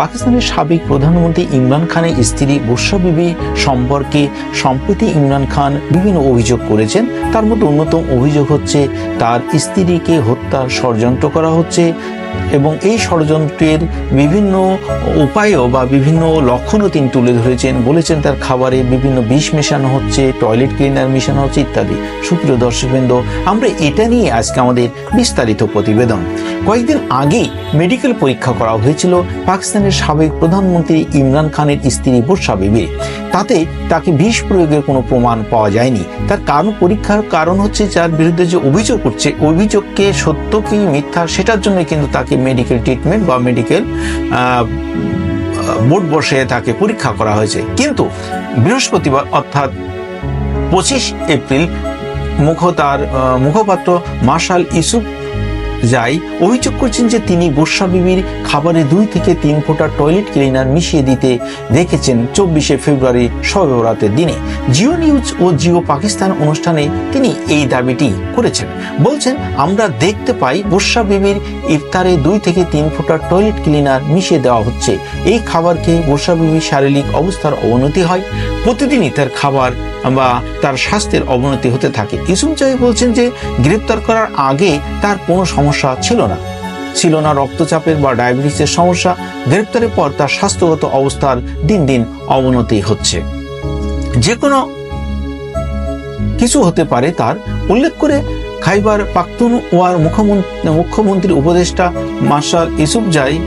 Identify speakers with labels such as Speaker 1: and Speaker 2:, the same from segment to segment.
Speaker 1: পাকিস্তানের সাবেক প্রধানমন্ত্রী ইমরান খানের স্ত্রী বুসরা বিবি সম্পর্কে সম্প্রতি ইমরান খান বিভিন্ন অভিযোগ করেছেন। তার মধ্যে অন্যতম অভিযোগ হচ্ছে তার স্ত্রীকে হত্যার ষড়যন্ত্র করা হচ্ছে এবং এই ষড়যন্ত্রের বিভিন্ন উপায়ও বা বিভিন্ন লক্ষণও তিনি তুলে ধরেছেন। বলেছেন তার খাবারে বিভিন্ন বিষ মেশানো হচ্ছে, টয়লেট ক্লিনার মেশানো হচ্ছে ইত্যাদি। সুপ্রিয় দর্শকবৃন্দ, আমরা এটা নিয়ে আজকে আমাদের বিস্তারিত প্রতিবেদন। কয়েকদিন আগেই মেডিকেল পরীক্ষা করা হয়েছিল পাকিস্তানের সাবেক প্রধানমন্ত্রী ইমরান খানের স্ত্রী বর্ষা বিবি। তাতে তাকে বিষ প্রয়োগের কোনো প্রমাণ পাওয়া যায়নি। তার কারণ পরীক্ষার কারণ হচ্ছে যার বিরুদ্ধে যে অভিযোগ করছে অভিযোগকে সত্য কি মিথ্যা সেটার জন্য কিন্তু তাকে মেডিকেল ট্রিটমেন্ট বা মেডিকেল বোর্ড বসে তাকে পরীক্ষা করা হয়েছে। কিন্তু বৃহস্পতিবার অর্থাৎ পঁচিশ এপ্রিল মুখ তার মুখপাত্র মার্শাল ইসুফ যাই, অভিযোগ করছেন যে তিনি বর্ষা বিবির খাবারে দুই থেকে তিন ফোঁটা টয়লেট ক্লিনার মিশিয়ে দিতে দেখেছেন চব্বিশে ফেব্রুয়ারি শবে দিনে। জিও নিউজ ও জিও পাকিস্তান অনুষ্ঠানে তিনি এই দাবিটি করেছেন। বলছেন, আমরা দেখতে পাই বর্ষা বিবির ইফতারে দুই থেকে তিন ফোঁটা টয়লেট ক্লিনার মিশিয়ে দেওয়া হচ্ছে। এই খাবার খেয়ে বর্ষা বিবির শারীরিক অবস্থার অবনতি হয়। প্রতিদিনই তার খাবার বা তার স্বাস্থ্যের অবনতি হতে থাকে। ইসুম জাহি বলছেন যে, গ্রেপ্তার করার আগে তার কোনো সমস্যা ছিল না। ছিল না রক্তচাপের বা ডায়াবেটিসের সমস্যা। গ্রেপ্তারের পর তার স্বাস্থ্যগত অবস্থার দিন দিন অবনতি হচ্ছে। যে কোনো কিছু হতে পারে তার। উল্লেখ করে খাইবার পাখতুন ওয়ার মুখ্যমন্ত্রী উপদেষ্টা মার্শাল ইসুফ জাই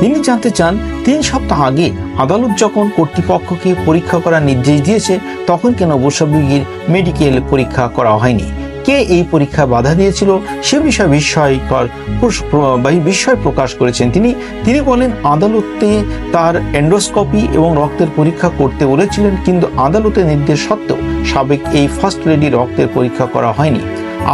Speaker 1: তিনি জানতে চান, তিন সপ্তাহ আগে আদালত যখন কর্তৃপক্ষকে পরীক্ষা করার নির্দেশ দিয়েছে, তখন কেন বৈষম্যগীর মেডিকেল পরীক্ষা করা হয়নি? কে এই পরীক্ষা বাধা দিয়েছিল? সে বিষয়ে বিস্ময়কর বিস্ময় প্রকাশ করেছেন তিনি। তিনি বলেন, আদালতে তার এন্ডোস্কোপি এবং রক্তের পরীক্ষা করতে বলেছিলেন, কিন্তু আদালতের নির্দেশ সত্ত্বেও সাবেক এই ফার্স্ট লেডি রক্তের পরীক্ষা করা হয়নি।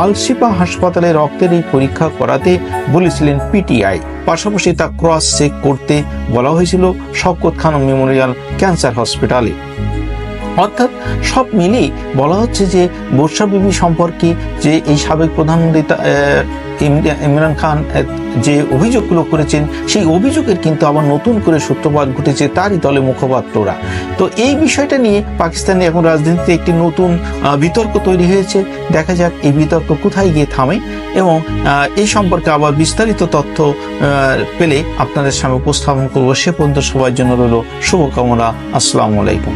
Speaker 1: আলশিপা হাসপাতালে রক্তের এই পরীক্ষা করাতে বলেছিলেন পিটিআই। পাশাপাশি তা ক্রস চেক করতে বলা হয়েছিল শওকত খান মেমোরিয়াল ক্যান্সার হসপিটালে। অর্থাৎ সব মিলিয়ে বলা হচ্ছে যে বর্ষা বিবি সম্পর্কে যে এই সাবেক প্রধানমন্ত্রী ইমরান খান যে অভিযোগগুলো করেছেন, সেই অভিযোগের কিন্তু আবার নতুন করে সূত্রপাত ঘটেছে, তারই দলে মুখপাত্ররা। তো এই বিষয়টা নিয়ে পাকিস্তানে এখন রাজনীতিতে একটি নতুন বিতর্ক তৈরি হয়েছে। দেখা যাক এই বিতর্ক কোথায় গিয়ে থামে এবং এই সম্পর্কে আবার বিস্তারিত তথ্য পেলে আপনাদের সামনে উপস্থাপন করব। সে পর্যন্ত সবার জন্য রইল শুভকামনা। আসসালামু আলাইকুম।